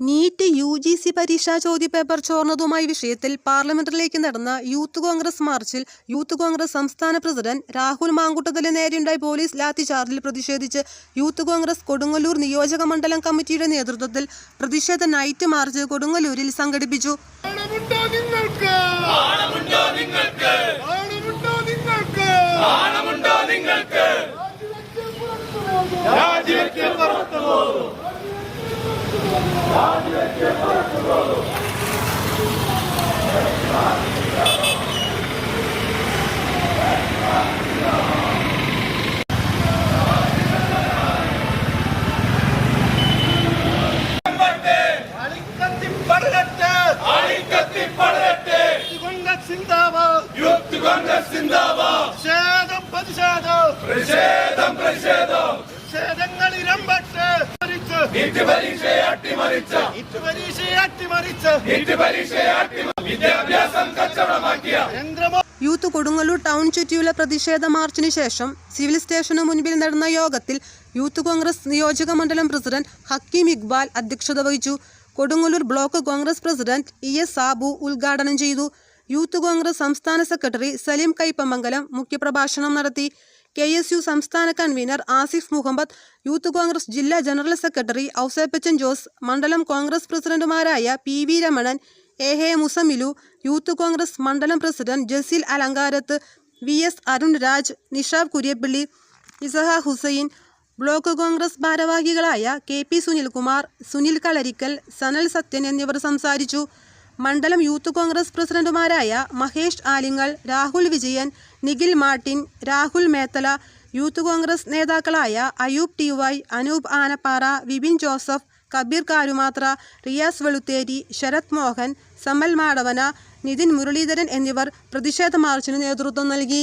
NEET U G C പരീക്ഷാ ചോദ്യപേപ്പർ ചോർന്നതുമായി വിഷയത്തിൽ പാർലമെന്റിലേക്ക് നടന്ന യൂത്ത് കോൺഗ്രസ് മാർച്ചിൽ യൂത്ത് കോൺഗ്രസ് സംസ്ഥാന പ്രസിഡന്റ് രാഹുൽ മാങ്കുട്ടത്തിന് നേരെയുണ്ടായ പോലീസ് ലാത്തിചാർജിൽ പ്രതിഷേധിച്ച് യൂത്ത് കോൺഗ്രസ് കൊടുങ്ങല്ലൂർ നിയോജക മണ്ഡലം കമ്മിറ്റിയുടെ നേതൃത്വത്തിൽ പ്രതിഷേധ നൈറ്റ് മാർച്ച് കൊടുങ്ങല്ലൂരിൽ സംഘടിപ്പിച്ചു. നിങ്ങൾക്ക്? Sindabaad! Yukt Congress Sindabaad! Shadam Padishadam! Prishadam! NEET പരീക്ഷയെ അട്ടിമറിച്ച ഇത് പരീക്ഷയെ അട്ടിമറിച്ച് നീറ്റ് പരീക്ഷയെ അട്ടിമറി വിദ്യാഭ്യാസം കച്ചവടമാക്കിയ കേന്ദ്രമോ യൂത്ത് കൊടുങ്ങല്ലൂർ ടൗൺ ചുറ്റിയുള്ള പ്രതിഷേധ മാർച്ചിന് ശേഷം സിവിൽ സ്റ്റേഷനു മുൻപിൽ നടന്ന യോഗത്തിൽ യൂത്ത് കോൺഗ്രസ് നിയോജക മണ്ഡലം പ്രസിഡന്റ് ഹക്കീം ഇക്ബാൽ അധ്യക്ഷത വഹിച്ചു. Kodungallur block Congress president E S Sabu ഉദ്ഘാടനം ചെയ്തു. യൂത്ത് കോൺഗ്രസ് സംസ്ഥാന സെക്രട്ടറി സലീം കൈപ്പമംഗലം മുഖ്യപ്രഭാഷണം നടത്തി. കെ എസ് യു സംസ്ഥാന കൺവീനർ ആസിഫ് മുഹമ്മദ് യൂത്ത് കോൺഗ്രസ് ജില്ലാ ജനറൽ സെക്രട്ടറി ഔസേപ്പച്ചൻ ജോസ് മണ്ഡലം കോൺഗ്രസ് പ്രസിഡന്റുമാരായ പി വി രമണൻ എ ഹെ മുസമിലു യൂത്ത് കോൺഗ്രസ് മണ്ഡലം president Jaseel Alankarath V S Arun Raj Nishab Kuriyappilly ഇസഹ Hussain block Congress ഭാരവാഹികളായ കെ പി സുനിൽകുമാർ സുനിൽ കളരിക്കൽ സനൽ സത്യൻ എന്നിവർ സംസാരിച്ചു. മണ്ഡലം യൂത്ത് കോൺഗ്രസ് പ്രസിഡന്റുമാരായ മഹേഷ് ആലിങ്ങൽ രാഹുൽ വിജയൻ നിഖിൽ മാർട്ടിൻ രാഹുൽ മേത്തല യൂത്ത് കോൺഗ്രസ് നേതാക്കളായ Ayoob T Y Anoop Anappara Vipin Joseph Kabeer Karumathra Riyas Veluthery Sarath Mohan Samal Madavana Nithin Muraleedharan എന്നിവർ പ്രതിഷേധ മാർച്ചിന് നേതൃത്വം നൽകി.